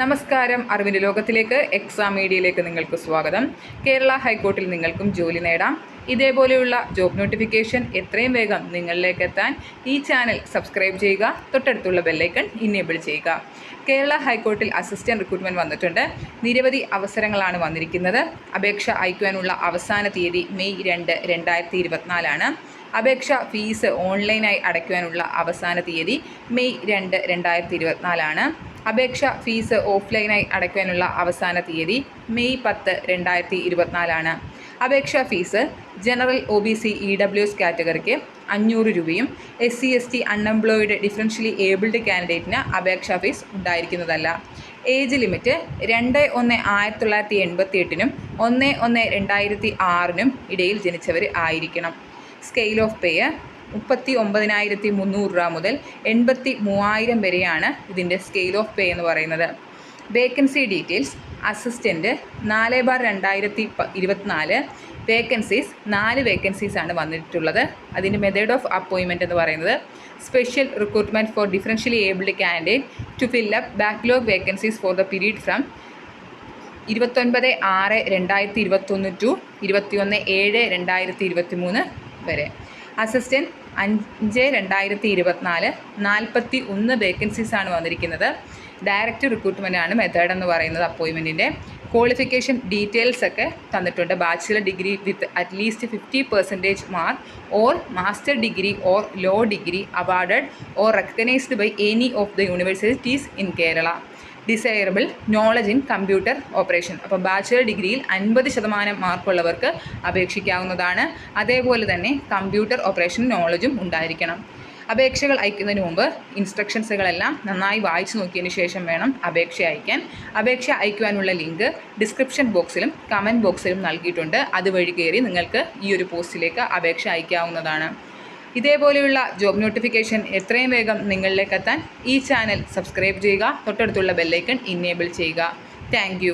നമസ്കാരം. അറിവിന്റെ ലോകത്തിലേക്ക് എക്സാം മീഡിയയിലേക്ക് നിങ്ങൾക്ക് സ്വാഗതം. കേരള ഹൈക്കോർട്ടിൽ നിങ്ങൾക്കും ജോലി നേടാം. ഇതേപോലെയുള്ള ജോബ് നോട്ടിഫിക്കേഷൻ എത്രയും വേഗം നിങ്ങളിലേക്ക് എത്താൻ ഈ ചാനൽ സബ്സ്ക്രൈബ് ചെയ്യുക തൊട്ടടുത്തുള്ള ബെല്ലൈക്കൺ ഇനേബിൾ ചെയ്യുക. കേരള ഹൈക്കോർട്ടിൽ അസിസ്റ്റന്റ് റിക്രൂട്ട്മെന്റ് വന്നിട്ടുണ്ട്. നിരവധി അവസരങ്ങളാണ് വന്നിരിക്കുന്നത്. അപേക്ഷ അയക്കുവാനുള്ള അവസാന തീയതി മെയ് രണ്ട് രണ്ടായിരത്തി ഇരുപത്തിനാലാണ് അപേക്ഷ ഫീസ് ഓൺലൈനായി അടയ്ക്കുവാനുള്ള അവസാന തീയതി മെയ് രണ്ട് രണ്ടായിരത്തി ഇരുപത്തിനാലാണ് അപേക്ഷ ഫീസ് ഓഫ്ലൈനായി അടയ്ക്കാനുള്ള അവസാന തീയതി മെയ് പത്ത് രണ്ടായിരത്തി ഇരുപത്തിനാലാണ്. അപേക്ഷാ fees general O B C E W S കാറ്റഗറിക്ക് അഞ്ഞൂറ് രൂപയും S C S T unemployed differentially abled കാൻഡിഡേറ്റിന് അപേക്ഷാ ഫീസ് ഉണ്ടായിരിക്കുന്നതല്ല. ഏജ് ലിമിറ്റ് രണ്ട് ഒന്ന് ആയിരത്തി തൊള്ളായിരത്തി എൺപത്തി എട്ടിനും ഒന്ന് ഒന്ന് രണ്ടായിരത്തി ആറിനും ഇടയിൽ ജനിച്ചവർ ആയിരിക്കണം. സ്കെയിൽ ഓഫ് പേ മുപ്പത്തി ഒമ്പതിനായിരത്തി മുന്നൂറ് രൂപ മുതൽ എൺപത്തി മൂവായിരം വരെയാണ് ഇതിന്റെ സ്കെയിൽ ഓഫ് പേ എന്ന് പറയുന്നത്. വേക്കൻസി ഡീറ്റെയിൽസ് അസിസ്റ്റന്റ് നാല് ബാർ രണ്ടായിരത്തി ഇരുപത്തിനാല് വേക്കൻസീസ് നാല് വേക്കൻസീസ് ആണ് വന്നിട്ടുള്ളത്. അതിന്റെ മെത്തേഡ് ഓഫ് അപ്പോയിൻമെന്റ് എന്ന് പറയുന്നത് special recruitment for differentially abled candidate to fill up backlog vacancies for the period from ഇരുപത്തൊൻപത് ആറ് രണ്ടായിരത്തി ഇരുപത്തൊന്ന് ടു ഇരുപത്തിയൊന്ന് ഏഴ് രണ്ടായിരത്തി ഇരുപത്തി മൂന്ന് വരെ. അസിസ്റ്റന്റ് അഞ്ച് രണ്ടായിരത്തി ഇരുപത്തിനാല് നാൽപ്പത്തി ഒന്ന് വേക്കൻസീസാണ് വന്നിരിക്കുന്നത്. ഡയറക്റ്റ് റിക്രൂട്ട്മെന്റ് ആണ് മെത്തേഡ് എന്ന് പറയുന്നത് അപ്പോയിൻമെന്റിന്റെ ക്വാളിഫിക്കേഷൻ ഡീറ്റെയിൽസ് ഒക്കെ തന്നിട്ടുണ്ട്. Bachelor degree with at least fifty percentage mark or master degree or law degree awarded or recognised by any of the universities in Kerala desirable knowledge in computer operation അപ്പോൾ bachelor ഡിഗ്രിയിൽ അൻപത് ശതമാനം മാർക്കുള്ളവർക്ക് അപേക്ഷിക്കാവുന്നതാണ്. അതേപോലെ തന്നെ computer operation നോളജും ഉണ്ടായിരിക്കണം. അപേക്ഷകൾ അയക്കുന്നതിന് മുമ്പ് ഇൻസ്ട്രക്ഷൻസുകളെല്ലാം നന്നായി വായിച്ചു നോക്കിയതിന് ശേഷം വേണം അപേക്ഷ അയക്കാൻ. അപേക്ഷ അയക്കുവാനുള്ള ലിങ്ക് ഡിസ്ക്രിപ്ഷൻ ബോക്സിലും കമന്റ് ബോക്സിലും നൽകിയിട്ടുണ്ട്. അതുവഴി കയറി നിങ്ങൾക്ക് ഈ ഒരു പോസ്റ്റിലേക്ക് അപേക്ഷ അയക്കാവുന്നതാണ്. ഇതേപോലെയുള്ള ജോബ് നോട്ടിഫിക്കേഷൻ എത്രയും വേഗം നിങ്ങളിലേക്ക് എത്താൻ ഈ ചാനൽ സബ്സ്ക്രൈബ് ചെയ്യുക. തൊട്ടടുത്തുള്ള ബെല്ലൈക്കൺ ഇന്നേബിൾ ചെയ്യുക. താങ്ക്